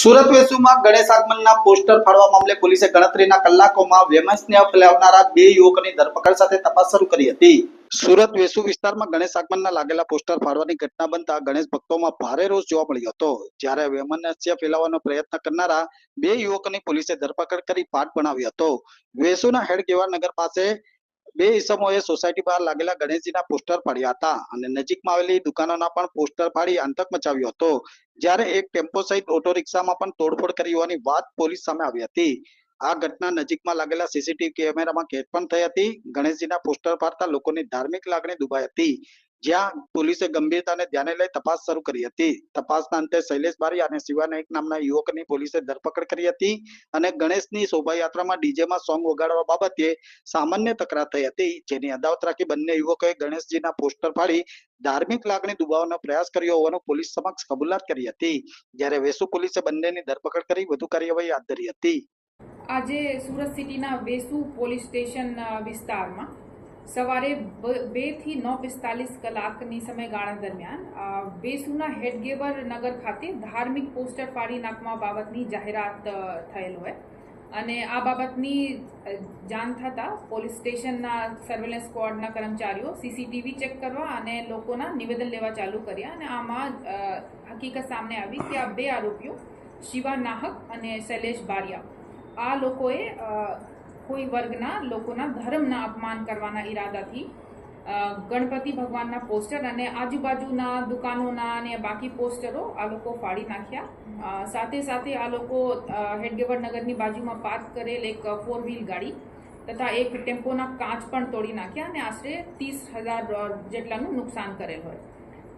સુરત વેસુમાં ગણેશ આગમનના પોસ્ટર ફાડવા મામલે પોલીસે ગણતરીના કલાકોમાં વેમનસ્ય ફેલાવનારા બે યુવકોની ધરપકડ સાથે તપાસ શરૂ કરી હતી. સુરત વેસુ વિસ્તારમાં ગણેશ આગમનના લાગેલા પોસ્ટર ફાડવાની ઘટના બનતા ગણેશ ભક્તોમાં ભારે રોષ જોવા મળ્યો હતો. જ્યારે વેમનસ્ય ફેલાવવાનો પ્રયત્ન કરનારા બે યુવકોની પોલીસે ધરપકડ કરી પાઠ બનાવ્યો હતો. વેસુના હેડગેવાર નગર પાસે બે ઈસમોએ સોસાયટી બહાર લાગેલા ગણેશજીના પોસ્ટર પાડ્યા હતા અને નજીકમાં આવેલી દુકાનોના પણ પોસ્ટર પાડી આતંક મચાવ્યો હતો. જ્યારે એક ટેમ્પો સહિત ઓટો રિક્ષામાં પણ તોડફોડ કરી હોવાની વાત પોલીસ સામે આવી હતી. આ ઘટના નજીકમાં લાગેલા સીસીટીવી કેમેરામાં કેદ પણ થઈ હતી. ગણેશજીના પોસ્ટર પાડતા લોકોની ધાર્મિક લાગણી દુભાઈ હતી. જ્યાં પોલીસે ગંભીરતાને ધ્યાને લઈ તપાસ શરૂ કરી હતી. તપાસના અંતે શૈલેષ બારી અને શિવાનાયક નામના યુવકની પોલીસે ધરપકડ કરી હતી અને ગણેશની શોભાયાત્રામાં ડીજેમાં સોંગ વગાડવા બાબતે સામાન્ય તકરાર થઈ હતી. જેની અદાવત રાખી બંને યુવકોએ ગણેશજીના પોસ્ટર ફાડી ધાર્મિક લાગણી દુબાવવાનો પ્રયાસ કર્યો હોવાનું પોલીસ સમક્ષ કબૂલાત કરી હતી. જ્યારે વેસુ પોલીસે બંનેની ધરપકડ કરી વધુ કાર્યવાહી હાથ ધરી હતી. આજે સુરત સિટીના વેસુ પોલીસ સ્ટેશન વિસ્તારમાં સવારે બ- બેથી નવ પિસ્તાલીસ કલાકની સમયગાળા દરમિયાન બેસુના હેડગેવર નગર ખાતે ધાર્મિક પોસ્ટર ફાડી નાખવા બાબતની જાહેરાત થયેલ હોય. અને આ બાબતની જાણ થતાં પોલીસ સ્ટેશનના સર્વેલન્સ સ્ક્વોડના કર્મચારીઓ સીસીટીવી ચેક કરવા અને લોકોના નિવેદન લેવા ચાલુ કર્યા અને આમાં હકીકત સામે આવી કે આ બે આરોપીઓ શિવા નાહક અને શૈલેષ બારિયા. આ લોકોએ કોઈ વર્ગના લોકોના ધર્મના અપમાન કરવાના ઈરાદાથી ગણપતિ ભગવાનના પોસ્ટર અને આજુબાજુના દુકાનોના અને બાકી પોસ્ટરો આ લોકો ફાડી નાખ્યા. સાથે સાથે આ લોકો હેડગેવર નગરની બાજુમાં પાર્ક કરેલ એક ફોર વ્હીલ ગાડી તથા એક ટેમ્પોના કાચ પણ તોડી નાખ્યા અને આશરે ત્રીસ હજાર જેટલાનું નુકસાન કરેલ હોય.